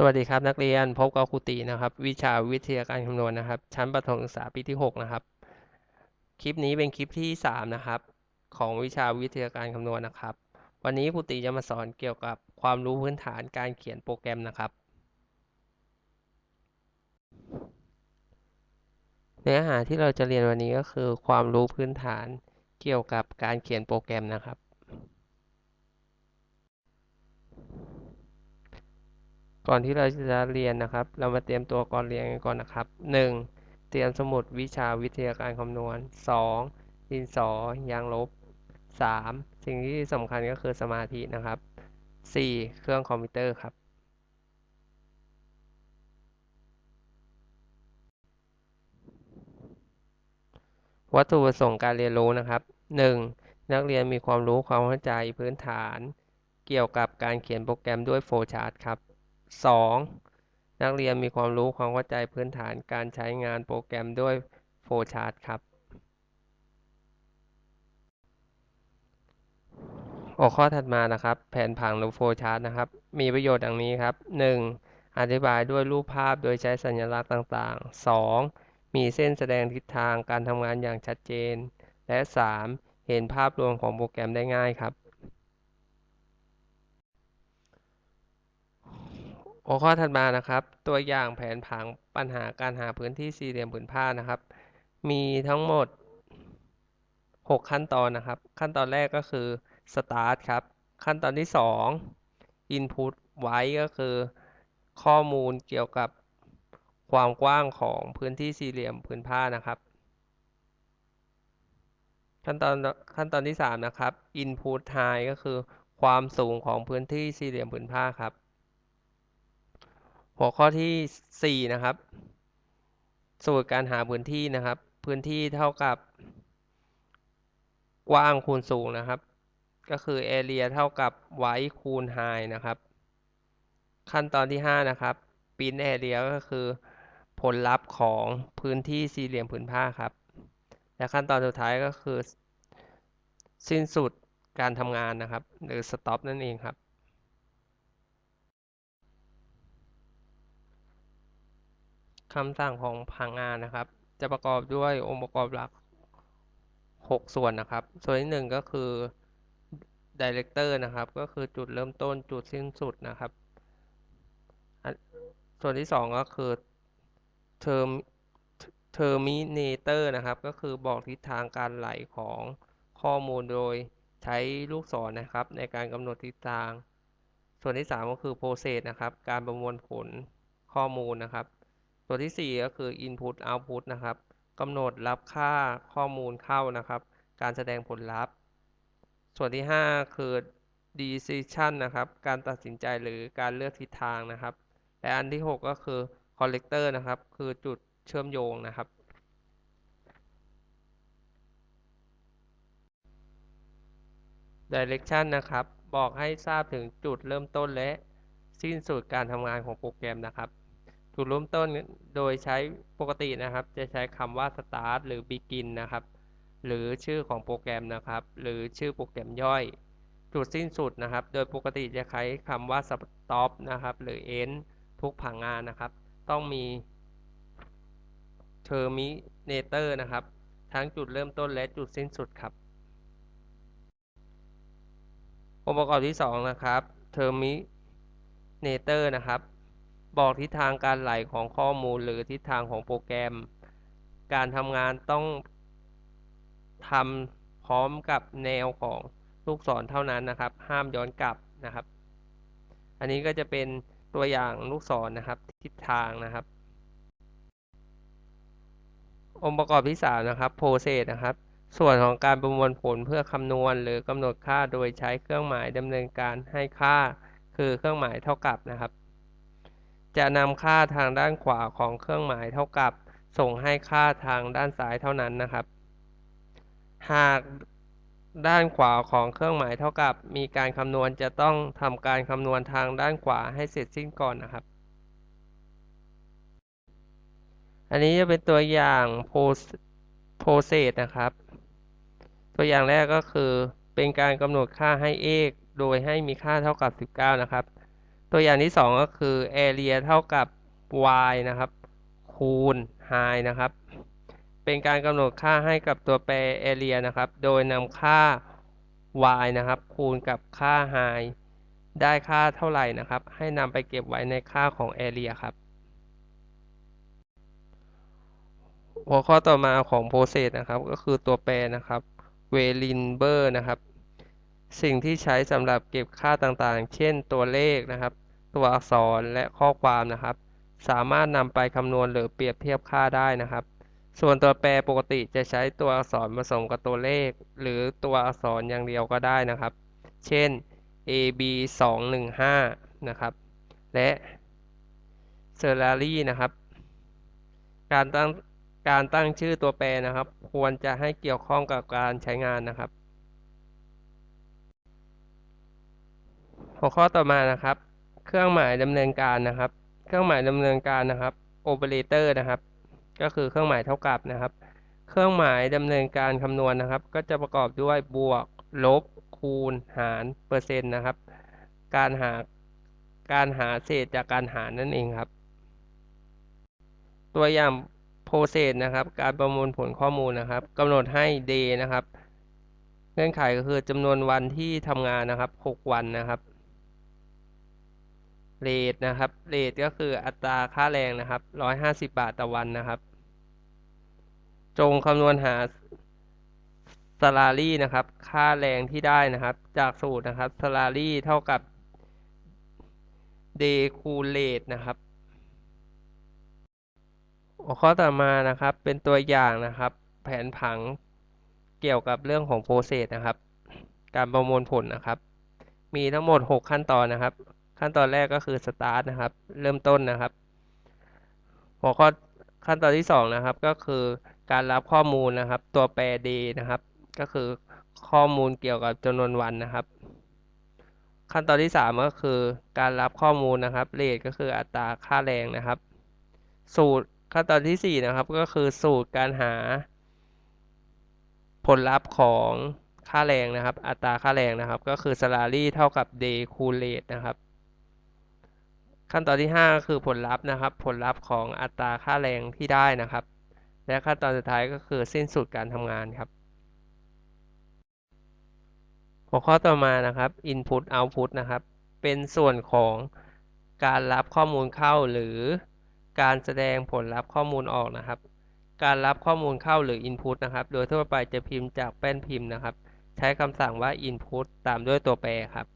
สวัสดีครับนักเรียนพบกับครูตีนะครับ วิชาวิทยาการคำนวณนะครับ ชั้นประถมศึกษาปีที่ 6 นะครับ คลิปนี้เป็นคลิปที่ 3 นะครับ ของวิชาวิทยาการคำนวณนะครับ วันนี้ครูตีจะมาสอนเกี่ยวกับความรู้พื้นฐานการเขียนโปรแกรมนะครับ เนื้อหาที่เราจะเรียนวันนี้ก็คือ ความรู้พื้นฐานเกี่ยวกับการเขียนโปรแกรมนะครับ ก่อนที่เราจะเรียนนะครับ เรามาเตรียมตัวก่อนเรียนกันก่อนนะครับ 1. เตรียมสมุดวิชาวิทยาการคำนวณ 2. ดินสอยางลบ 3. สิ่งที่สำคัญก็คือสมาธินะครับ 4. เครื่องคอมพิวเตอร์ครับวัตถุประสงค์การเรียนรู้นะครับ 1. นักเรียนมีความรู้ความเข้าใจพื้นฐาน เกี่ยวกับการเขียนโปรแกรมด้วยโฟชาร์ตครับ 2. นักเรียนมีความรู้ความเข้าใจพื้นฐานการใช้งานโปรแกรมด้วยโฟล์ชาร์ตครับ หัวข้อถัดมานะครับ แผนผังหรือโฟล์ชาร์ตนะครับ มีประโยชน์ดังนี้ครับ 1. อธิบายด้วยรูปภาพโดยใช้สัญลักษณ์ต่างๆ 2. มีเส้นแสดงทิศทางการทำงานอย่างชัดเจน และ 3. เห็นภาพรวมของโปรแกรมได้ง่ายครับ หัวข้อถัดมานะครับ ตัวอย่างแผนผังปัญหาการหาพื้นที่สี่เหลี่ยมผืนผ้านะครับ มีทั้งหมด 6 ขั้นตอนนะครับ ขั้นตอนแรกก็คือ start ครับ ขั้นตอนที่ 2 input ไว้ก็คือ ข้อมูลเกี่ยวกับความกว้างของพื้นที่สี่เหลี่ยมผืนผ้านะครับ ขั้นตอนขั้นตอนที่ 3 นะครับ input height ก็คือ ความสูงของพื้นที่สี่เหลี่ยมผืนผ้าครับ หัวข้อที่ 4 นะครับ สูตรการหาพื้นที่นะครับ พื้นที่เท่ากับ กว้างคูณสูงนะครับ ก็คือ area เท่ากับ width คูณ height นะครับ ขั้นตอนที่ 5 นะครับ print area ก็คือ ผลลัพธ์ของพื้นที่สี่เหลี่ยมผืนผ้าครับ และขั้นตอนสุดท้ายก็คือ สิ้นสุดการทำงานนะครับ หรือ stop นั่นเองครับ คำสั่งของผังงานนะครับ จะประกอบด้วยองค์ประกอบหลัก 6 ส่วนนะครับ ส่วนที่ 1 ก็คือ director นะครับ ก็คือจุดเริ่มต้นจุดสิ้นสุดนะครับ ส่วนที่ 2 ก็คือ term terminator นะครับ ก็คือบอกทิศทางการไหลของข้อมูลโดยใช้ลูกศรนะครับ ในการกำหนดทิศทาง ส่วนที่ 3 ก็คือ process นะครับ การประมวลผลข้อมูลนะครับ ส่วที่ 4 ก็คือ input output นะครับกำหนดรับค่าข้อมูลเข้านะครับ การแสดงผลลัพธ์ ส่วนที่ 5 คือ decision นะครับ การตัดสินใจหรือการเลือกทิศทางนะครับ และอันที่ 6 ก็คือ collector นะครับ คือจุดเชื่อมโยงนะครับ direction นะครับ บอกให้ทราบถึงจุดเริ่มต้นและสิ้นสุดการทำงานของโปรแกรมนะครับ จุดเริ่มต้นโดยใช้ปกตินะครับ จะใช้คำว่า start หรือ begin นะครับ หรือชื่อของโปรแกรมนะครับ หรือชื่อโปรแกรมย่อย จุดสิ้นสุดนะครับ โดยปกติจะใช้คำว่า stop นะครับ หรือ end ทุกผังงานนะครับ ต้องมี terminator นะครับ ทั้งจุดเริ่มต้นและจุดสิ้นสุดครับ องค์ประกอบที่ 2 นะครับ terminator นะครับ บอกทิศทางการไหลของข้อมูลหรือทิศทางของโปรแกรม การทำงานต้องทำพร้อมกับแนวของลูกศรเท่านั้นนะครับ ห้ามย้อนกลับนะครับ อันนี้ก็จะเป็นตัวอย่างลูกศรนะครับ ทิศทางนะครับ องค์ประกอบที่ 3 นะครับ process นะครับ ส่วนของการประมวลผลเพื่อคำนวณ หรือกำหนดค่าโดยใช้เครื่องหมายดำเนินการให้ค่า คือเครื่องหมายเท่ากับนะครับ จะนำค่าทางด้านขวาของเครื่องหมายเท่ากับ ส่งให้ค่าทางด้านซ้ายเท่านั้นนะครับ หากด้านขวาของเครื่องหมายเท่ากับ มีการคำนวณจะต้องทำการคำนวณทางด้านขวาให้เสร็จสิ้นก่อนนะครับ อันนี้จะเป็นตัวอย่าง process นะครับ ตัวอย่างแรกก็คือเป็นการกำหนดค่าให้ x โดยให้มีค่าเท่ากับ 19 นะครับ ตัวอย่างที่สองก็คือ area เท่ากับ y นะครับ คูณ high นะครับ เป็นการกำหนดค่าให้กับตัวแปร area นะครับ โดยนำค่า y นะครับ คูณกับค่า high ได้ค่าเท่าไหร่นะครับ ให้นำไปเก็บไว้ในค่าของ area ครับ หัวข้อต่อมาของ process นะครับ ก็คือตัวแปรนะครับ Weinberg นะครับ สิ่งที่ใช้สำหรับเก็บค่าต่างๆ เช่นตัวเลขนะครับ ตัวอักษรและข้อความนะครับ สามารถนำไปคำนวณหรือเปรียบเทียบค่าได้นะครับ ส่วนตัวแปรปกติจะใช้ตัวอักษรผสมกับตัวเลข หรือตัวอักษรอย่างเดียวก็ได้นะครับ เช่น a b 2 1 5นะครับ และ s e r a r y นะครับ การตั้งการตั้งชื่อตัวแปรนะครับ ควรจะให้เกี่ยวข้องกับการใช้งานนะครับ หัวข้อต่อมานะครับ เครื่องหมายดำเนินการนะครับ เครื่องหมายดำเนินการนะครับ operator นะครับ ก็คือเครื่องหมายเท่ากับนะครับ เครื่องหมายดำเนินการคำนวณนะครับ ก็จะประกอบด้วยบวก ลบ คูณ หาร เปอร์เซ็นต์นะครับ การหา การหาเศษจากการหารนั่นเองครับ ตัวอย่าง process นะครับ การประมวลผลข้อมูลนะครับกำหนดให้ day นะครับ เงื่อนไขก็คือจำนวนวันที่ทำงานนะครับ 6 วันนะครับ rate นะครับ rate ก็คืออัตราค่าแรงนะครับ150บาทต่อวันนะครับ จงคำนวณหา salary นะครับ ค่าแรงที่ได้นะครับ จากสูตรนะครับ salary เท่ากับ day คูณ rate นะครับหัวข้อต่อมานะครับ เป็นตัวอย่างนะครับ แผนผังเกี่ยวกับเรื่องของ process นะครับ การประมวลผลนะครับ มีทั้งหมด 6 ขั้นตอนนะครับ ขั้นตอนแรกก็คือ start นะครับ เริ่มต้นนะครับ หัวข้อขั้นตอนที่2นะครับก็คือการรับข้อมูลนะครับ ตัวแปร d นะครับ ก็คือข้อมูลเกี่ยวกับจำนวนวันนะครับ ขั้นตอนที่ 3 ก็คือการรับข้อมูลนะครับ rate ก็คืออัตราค่าแรงนะครับ สูตรขั้นตอนที่ 4 นะครับ ก็คือสูตรการหา ผลลัพธ์ของค่าแรงนะครับ อัตราค่าแรงนะครับ ก็คือ salary เท่ากับ day คูณ rate นะครับ ขั้นตอนที่ 5 คือผลลัพธ์นะครับ ผลลัพธ์ของอัตราค่าแรงที่ได้นะครับ และขั้นตอนสุดท้ายก็คือสิ้นสุดการทำงานครับ หัวข้อต่อมานะครับ input output นะครับ เป็นส่วนของการรับข้อมูลเข้าหรือการแสดงผลลัพธ์ข้อมูลออกนะครับ การรับข้อมูลเข้าหรือ input นะครับ โดยทั่วไปจะพิมพ์จากแป้นพิมพ์นะครับ ใช้คำสั่งว่า input ตามด้วยตัวแปรครับ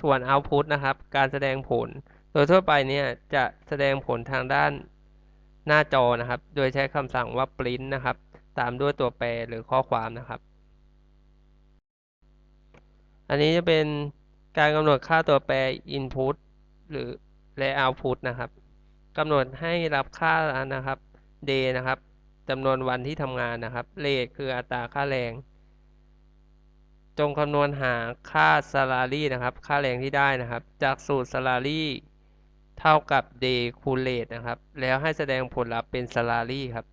ส่วน output นะครับ การแสดงผล โดยทั่วไปเนี่ยจะแสดงผลทางด้านหน้าจอนะครับ โดยใช้คำสั่งว่า print นะครับ ตามด้วยตัวแปรหรือข้อความนะครับ อันนี้จะเป็นการกำหนดค่าตัวแปร input หรือและ output นะครับกำหนดให้รับค่านะครับ day นะครับจำนวนวันที่ทำงานนะครับ rate คืออัตราค่าแรง จงคำนวณหาค่า salary นะครับ ค่าแรงที่ได้นะครับ จากสูตร salary เท่ากับ day คูณ rate นะครับ แล้วให้แสดงผลลัพธ์เป็น salary ครับ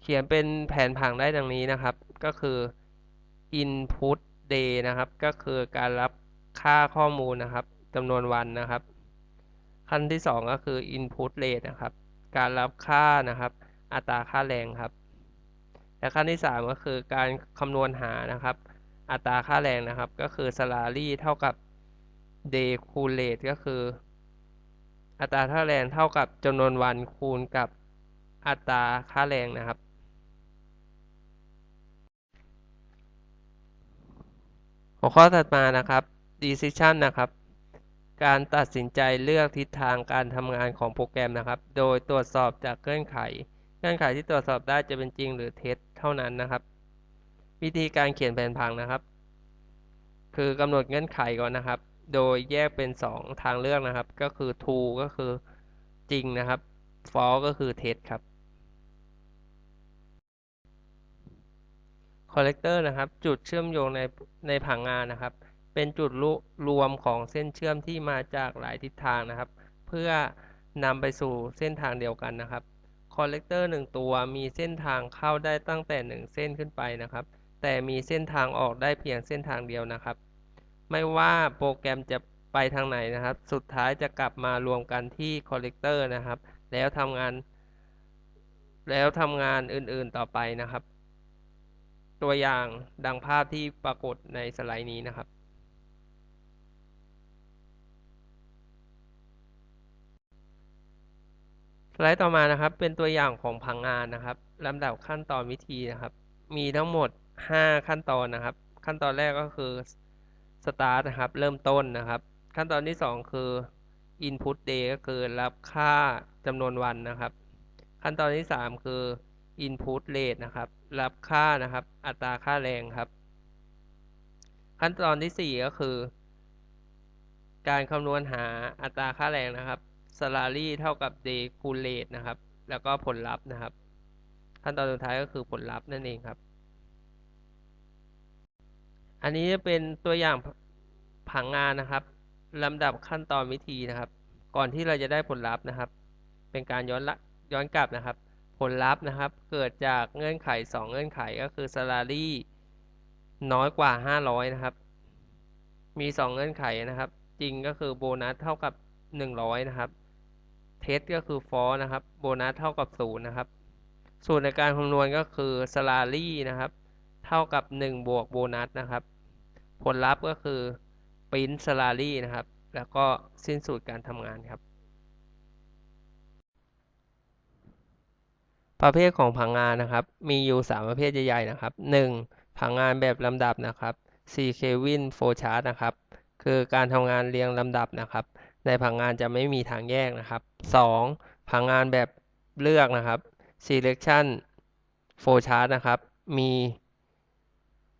เขียนเป็นแผนผังได้ดังนี้นะครับ ก็คือ input day นะครับ ก็คือการรับค่าข้อมูลนะครับจำนวนวันนะครับ ขั้นที่ 2 ก็คือ input rate นะครับ การรับค่านะครับ อัตราค่าแรงครับ และขั้นที่ 3 ก็คือการคำนวณหานะครับ อัตราค่าแรงนะครับ ก็คือ salary เท่ากับ day คูณ rate ก็คือ อัตราค่าแรงเท่ากับจำนวนวันคูณกับอัตราค่าแรงนะครับ หัวข้อถัดมานะครับ decision นะครับ การตัดสินใจเลือกทิศทางการทำงานของโปรแกรมนะครับ โดยตรวจสอบจากเงื่อนไข เงื่อนไขที่ตรวจสอบได้จะเป็นจริงหรือเท็จเท่านั้นนะครับ วิธีการเขียนแผนผังนะครับ คือกำหนดเงื่อนไขก่อนนะครับ โดยแยกเป็น 2 ทางเลือกนะครับ ก็คือ true ก็คือจริงนะครับ false ก็คือเท็จครับ collector นะครับ จุดเชื่อมโยงในในผังงานนะครับ เป็นจุดรวมของเส้นเชื่อมที่มาจากหลายทิศทางนะครับ เพื่อนำไปสู่เส้นทางเดียวกันนะครับคอลเลกเตอร์หนึ่งตัวมีเส้นทางเข้าได้ตั้งแต่ 1 เส้นขึ้นไปนะครับ แต่มีเส้นทางออกได้เพียงเส้นทางเดียวนะครับ ไม่ว่าโปรแกรมจะไปทางไหนนะครับ สุดท้ายจะกลับมารวมกันที่คอลเลกเตอร์นะครับ แล้วทำงาน แล้วทำงานอื่นๆต่อไปนะครับ ตัวอย่างดังภาพที่ปรากฏในสไลด์นี้นะครับสไลด์ต่อมานะครับเป็นตัวอย่างของผังงานนะครับลำดับขั้นตอนวิธีนะครับ มีทั้งหมด 5 ขั้นตอนนะครับ ขั้นตอนแรกก็คือ start นะครับ เริ่มต้นนะครับ ขั้นตอนที่ 2 คือ input day ก็คือรับค่าจำนวนวันนะครับ ขั้นตอนที่ 3 คือ input rate นะครับ รับค่านะครับ อัตราค่าแรงครับ ขั้นตอนที่ 4 ก็คือ การคำนวณหาอัตราค่าแรงนะครับ salary เท่ากับ day คูณ rate นะครับ แล้วก็ผลลัพธ์นะครับ ขั้นตอนสุดท้ายก็คือผลลัพธ์นั่นเองครับ อันนี้จะเป็นตัวอย่างผังงานนะครับลำดับขั้นตอนวิธีนะครับ ก่อนที่เราจะได้ผลลัพธ์นะครับ เป็นการย้อนละย้อนกลับนะครับ ผลลัพธ์นะครับ เกิดจากเงื่อนไข 2 เงื่อนไขก็คือ salary น้อยกว่า 500 นะครับ มี 2 เงื่อนไขนะครับ จริงก็คือโบนัสเท่ากับ 100 นะครับ เทสก็คือ false นะครับ โบนัสเท่ากับ0นะครับ สูตรในการคำนวณก็คือ salary นะครับ เท่ากับ 1 บวกโบนัสนะครับ ผลลัพธ์ก็คือ print salary นะครับ แล้วก็สิ้นสุดการทำงานครับ ประเภทของผังงานนะครับ มีอยู่ 3 ประเภทใหญ่ๆนะครับ 1. ผังงานแบบลำดับนะครับ C Kelvin flowchart นะครับ คือการทำงานเรียงลำดับนะครับ ในผังงานจะไม่มีทางแยกนะครับ 2. ผังงานแบบเลือกนะครับ selection flowchart นะครับ มี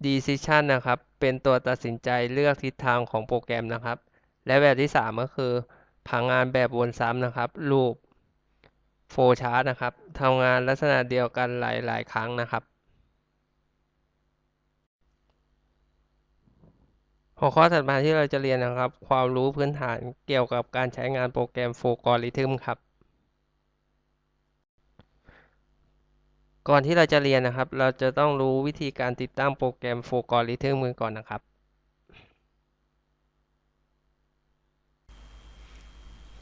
decision นะครับ เป็นตัวตัดสินใจเลือกทิศทางของโปรแกรมนะครับ และแบบที่ 3 ก็คือผังงานแบบวนซ้ำนะครับ loop flowchart นะครับทำงานลักษณะเดียวกันหลาย ๆ ครั้งนะครับ หัวข้อถัดมาที่เราจะเรียนนะครับ ความรู้พื้นฐานเกี่ยวกับการใช้งานโปรแกรม Flowgorithm ครับ ก่อนที่เราจะเรียนนะครับ เราจะต้องรู้วิธีการติดตั้งโปรแกรม Flowgorithm กันก่อนนะครับ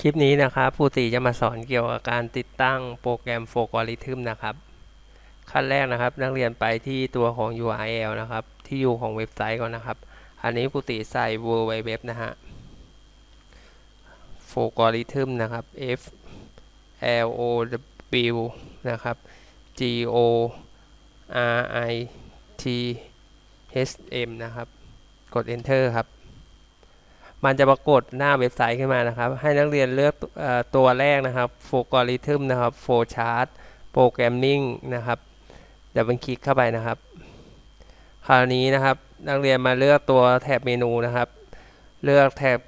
คลิปนี้นะครับครูตีจะมาสอนเกี่ยวกับการติดตั้งโปรแกรม Flowgorithm นะครับ ขั้นแรกนะครับ นักเรียนไปที่ตัวของ URL นะครับ ที่อยู่ของเว็บไซต์ก่อนนะครับ อันนี้ครูติใส่ www นะฮะ Flowgorithm นะครับ F L O W นะครับ G O R I T H M นะครับ กด enter ครับ มันจะปรากฏหน้าเว็บไซต์ขึ้นมานะครับ ให้นักเรียนเลือกอตัวแรกนะครับ Flowgorithm นะครับ Flowchart Programming นะครับเดับเบิลคลิกเข้าไปนะครับ คราวนี้นะครับนักเรียนมาเลือกตัวแถบเมนูนะครับ เลือกแถบ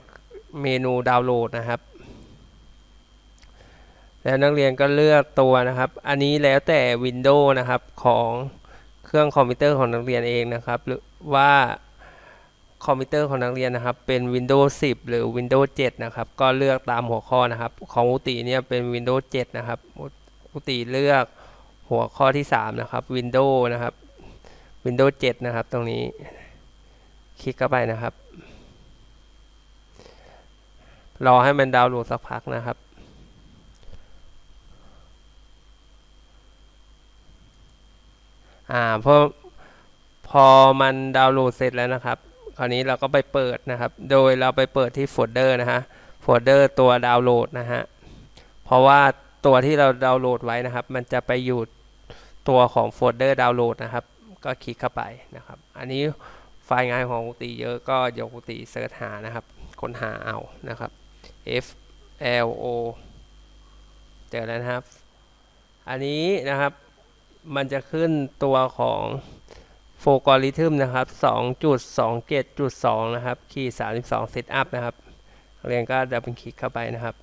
เมนูดาวน์โหลดนะครับ แล้วนักเรียนก็เลือกตัวนะครับ อันนี้แล้วแต่ Windows นะครับของเครื่องคอมพิวเตอร์ของนักเรียนเองนะครับ หรือว่าคอมพิวเตอร์ของนักเรียนนะครับ เป็น Windows 10 หรือ Windows 7 นะครับ ก็เลือกตามหัวข้อนะครับ ของอุติเนี่ยเป็น Windows 7 นะครับ อุติเลือกหัวข้อที่ 3 นะครับ Windows นะครับ Windows 7 นะครับ ตรงนี้ คลิกเข้าไปนะครับ รอให้มันดาวน์โหลดสักพักนะครับ อ่าพอพอมันดาวน์โหลดเสร็จแล้วนะครับ คราวนี้เราก็ไปเปิดนะครับ โดยเราไปเปิดที่โฟลเดอร์นะฮะโฟลเดอร์ตัวดาวน์โหลดนะฮะเพราะว่าตัวที่เราดาวน์โหลดไว้นะครับ มันจะไปอยู่ตัวของโฟลเดอร์ดาวน์โหลดนะครับ ก็คลิกเข้าไปนะครับ อันนี้ไฟล์งานของกุฏิเยอะก็ยวกุฏิเสิร์ชหานะครับ ค้นหาเอานะครับ F L O เจอแล้วนะครับ อันนี้นะครับ มันจะขึ้นตัวของโฟกอริทึมนะครับ 2.27.2 นะครับคีย์32เซตอัพนะครับ เรียนก็ดับเบิลคลิกเข้าไปนะครับ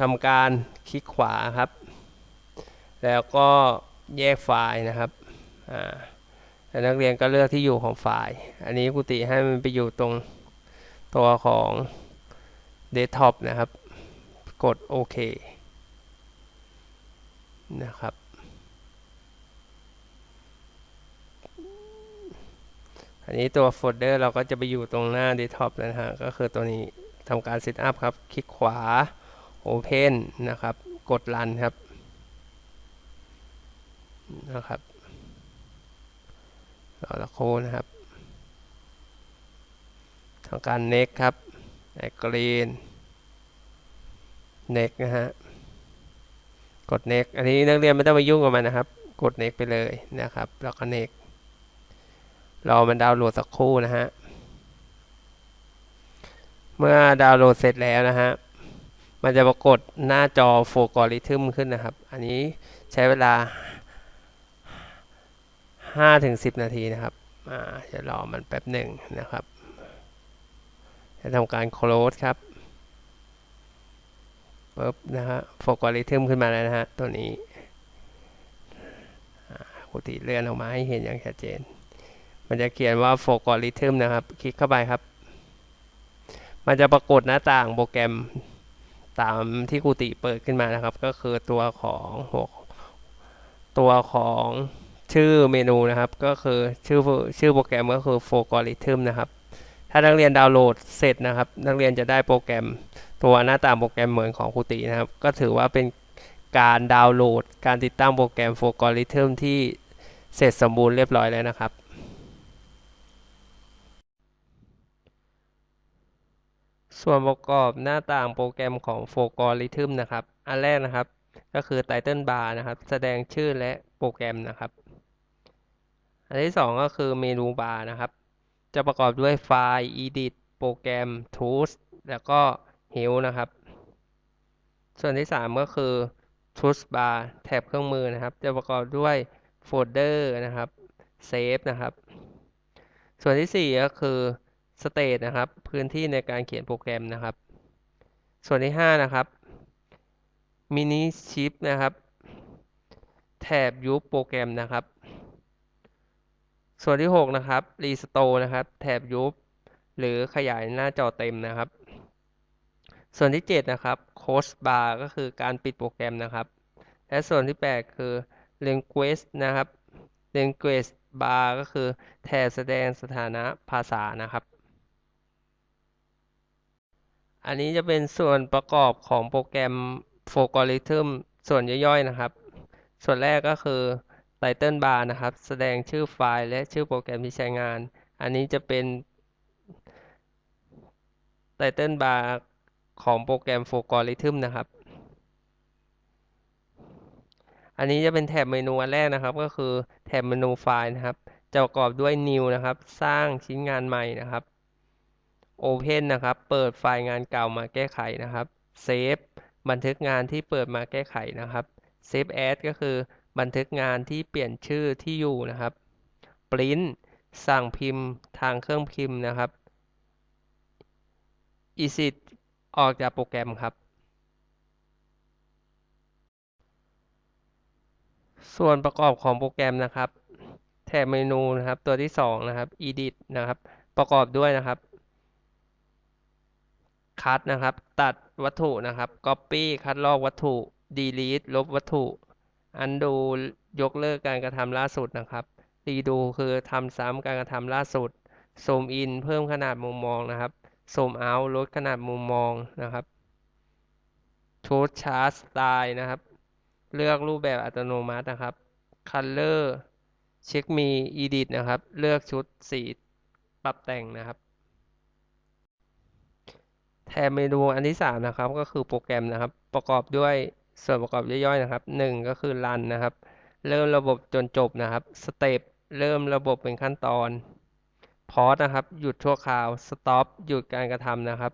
ทำการคลิกขวาครับ แล้วก็แยกไฟล์นะครับอ่าแล้วนักเรียนก็เลือกที่อยู่ของไฟล์ อันนี้กุฏิให้มันไปอยู่ตรงตัวของเดสก์ท็อปนะครับ กดโอเค นะครับ อันนี้ตัวโฟลเดอร์เราก็จะไปอยู่ตรงหน้า desktop นะฮะ ก็คือตัวนี้ทำการเซตอัพครับ คลิกขวา Open นะครับ กด Run ครับ นะครับรอละโคนะครับทำการ Next ครับ Agree Next นะฮะ กด Next อันนี้นักเรียนไม่ต้องมายุ่งกับมันนะครับ กด Next ไปเลยนะครับ แล้วก็ Next รอมันดาวน์โหลดสักครู่นะฮะ เมื่อดาวน์โหลดเสร็จแล้วนะฮะ มันจะปรากฏหน้าจอโฟกอริทึมขึ้นนะครับ อันนี้ใช้เวลา5-10 นาทีนะครับจะรอมันแป๊บหนึ่งนะครับ จะทำการ close ครับ ปุ๊บนะฮะโฟกอริทึมขึ้นมาแล้วนะฮะ ตัวนี้ปกติเลื่อนออกมาให้เห็นอย่างชัดเจน มันจะเขียนว่าโฟกอริทึมนะครับ คลิกเข้าไปครับ มันจะปรากฏหน้าต่างโปรแกรมตามที่คูติเปิดขึ้นมานะครับ ก็คือตัวของหัวตัวของชื่อเมนูนะครับ ก็คือชื่อชื่อโปรแกรมก็คือโฟกอริทึมนะครับ ถ้านักเรียนดาวน์โหลดเสร็จนะครับ นักเรียนจะได้โปรแกรม ตัวหน้าต่างโปรแกรมเหมือนของครูตินะครับ ก็ถือว่าเป็นการดาวน์โหลด การติดตั้งโปรแกรมโฟกอริทึมที่เสร็จสมบูรณ์เรียบร้อยแล้วนะครับส่วนประกอบหน้าต่างโปรแกรมของโฟกอริทึมนะครับ อันแรกนะครับ ก็คือ Title Bar นะครับ แสดงชื่อและโปรแกรมนะครับ อันที่สองก็คือเมนูบาร์นะครับ จะประกอบด้วยไฟล์ Edit โปรแกรม Tools แล้วก็ Help นะครับ ส่วนที่สามก็คือ Tools Bar แถบเครื่องมือนะครับ จะประกอบด้วยโฟลเดอร์นะครับ Save นะครับ ส่วนที่สี่ก็คือ State นะครับ พื้นที่ในการเขียนโปรแกรมนะครับ ส่วนที่ห้านะครับ Mini Chip นะครับ แถบยุบโปรแกรมนะครับ ส่วนที่หกนะครับ Restore นะครับ แถบยุบหรือขยายหน้าจอเต็มนะครับ ส่วนที่เจ็ดนะครับ Close Bar ก็คือการปิดโปรแกรมนะครับ และส่วนที่แปดคือ Language นะครับ Language Bar ก็คือแถบแสดงสถานะภาษานะครับ อันนี้จะเป็นส่วนประกอบของโปรแกรม Algorithm ส่วนย่อยๆนะครับ ส่วนแรกก็คือ Title Bar นะครับ แสดงชื่อไฟล์และชื่อโปรแกรมที่ใช้งาน อันนี้จะเป็น Title Bar ของโปรแกรม Algorithm นะครับ อันนี้จะเป็นแถบเมนูอันแรกนะครับ ก็คือแถบเมนูไฟล์นะครับ จะประกอบด้วย New นะครับ สร้างชิ้นงานใหม่นะครับ Open นะครับ เปิดไฟล์งานเก่ามาแก้ไขนะครับ Save บันทึกงานที่เปิดมาแก้ไขนะครับ Save As ก็คือบันทึกงานที่เปลี่ยนชื่อที่อยู่นะครับ Print สั่งพิมพ์ทางเครื่องพิมพ์นะครับ Exit ออกจากโปรแกรมครับ ส่วนประกอบของโปรแกรมนะครับ แถบเมนูนะครับ ตัวที่สองนะครับ Edit นะครับ ประกอบด้วยนะครับคัดนะครับ ตัดวัตถุนะครับ Copy คัดลอกวัตถุ Delete ลบวัตถุ Undo ยกเลิกการกระทำล่าสุดนะครับ Redo คือทำซ้ำการกระทำล่าสุด Zoom In เพิ่มขนาดมุมมองนะครับ Zoom Out ลดขนาดมุมมองนะครับ Choose Chart Style นะครับ เลือกรูปแบบอัตโนมัตินะครับ Color เช็คมี Edit นะครับ เลือกชุดสีปรับแต่งนะครับ แถบเมนูอันที่สามนะครับ ก็คือโปรแกรมนะครับ ประกอบด้วยส่วนประกอบย่อยๆนะครับหนึ่งก็คือ Run นะครับ เริ่มระบบจนจบนะครับ Step เริ่มระบบเป็นขั้นตอน Pause นะครับ หยุดชั่วคราว Stop หยุดการกระทำนะครับ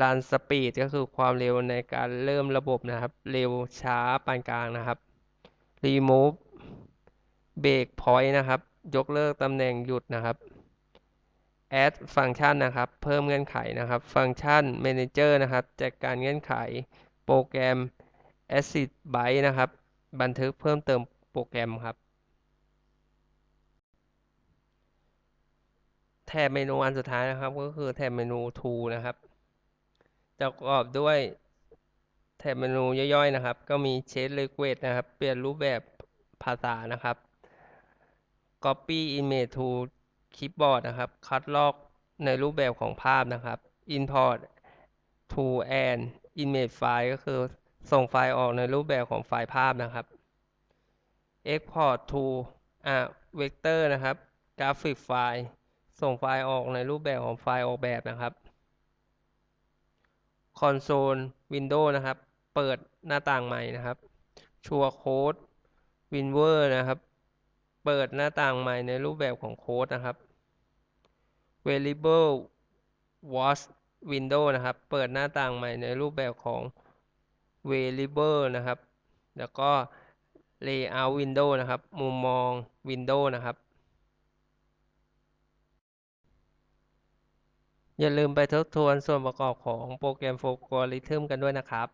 Run Speed ก็คือความเร็วในการเริ่มระบบนะครับ เร็วช้าปานกลางนะครับ Remove Break Point นะครับ ยกเลิกตำแหน่งหยุดนะครับ add ฟังก์ชันนะครับ เพิ่มเงื่อนไขนะครับฟังก์ชัน manager นะครับ จัดการเงื่อนไข โปรแกรม asset byte นะครับ บันทึกเพิ่มเติมโปรแกรมครับ แถบเมนูอันสุดท้ายนะครับ ก็คือแถบเมนู tool นะครับ จะประกอบด้วยแถบเมนูย่อยๆนะครับ ก็มี change request นะครับ เปลี่ยนรูปแบบภาษานะครับ copy image to คลิปบอร์ดนะครับ คัดลอกในรูปแบบของภาพนะครับ import to and image file ก็คือส่งไฟล์ออกในรูปแบบของไฟล์ภาพนะครับ export to อ่า vector นะครับ graphic file ส่งไฟล์ออกในรูปแบบของไฟล์ออกแบบนะครับ console window นะครับ เปิดหน้าต่างใหม่นะครับ sure code winver นะครับ เปิดหน้าต่างใหม่ในรูปแบบของโค้ดนะครับ variable watch window นะครับ เปิดหน้าต่างใหม่ในรูปแบบของ variable นะครับ แล้วก็ layout window นะครับ มุมมอง window นะครับ อย่าลืมไปทบทวนส่วนประกอบของโปรแกรมโฟกริทึมกันด้วยนะครับ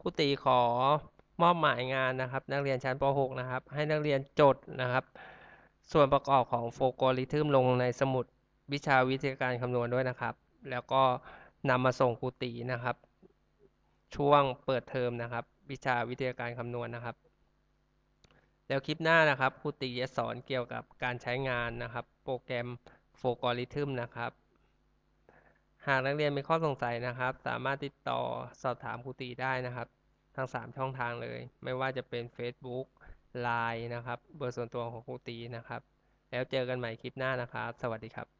ครูตีขอมอบหมายงานนะครับ นักเรียนชั้นป .6 นะครับ ให้นักเรียนจดนะครับ ส่วนประกอบของโฟกริทึมลงในสมุดวิชาวิทยาการคำนวณด้วยนะครับ แล้วก็นำมาส่งครูตีนะครับ ช่วงเปิดเทอมนะครับ วิชาวิทยาการคำนวณนะครับ แล้วคลิปหน้านะครับครูตีจะสอนเกี่ยวกับการใช้งานนะครับ โปรแกรมโฟกริทึมนะครับ หากนักเรียนมีข้อสงสัยนะครับ สามารถติดต่อสอบถามครูตีได้นะครับ ทั้ง 3 ช่องทางเลย ไม่ว่าจะเป็น Facebook Line นะครับ เบอร์ส่วนตัวของครูตีนะครับ แล้วเจอกันใหม่คลิปหน้านะครับ สวัสดีครับ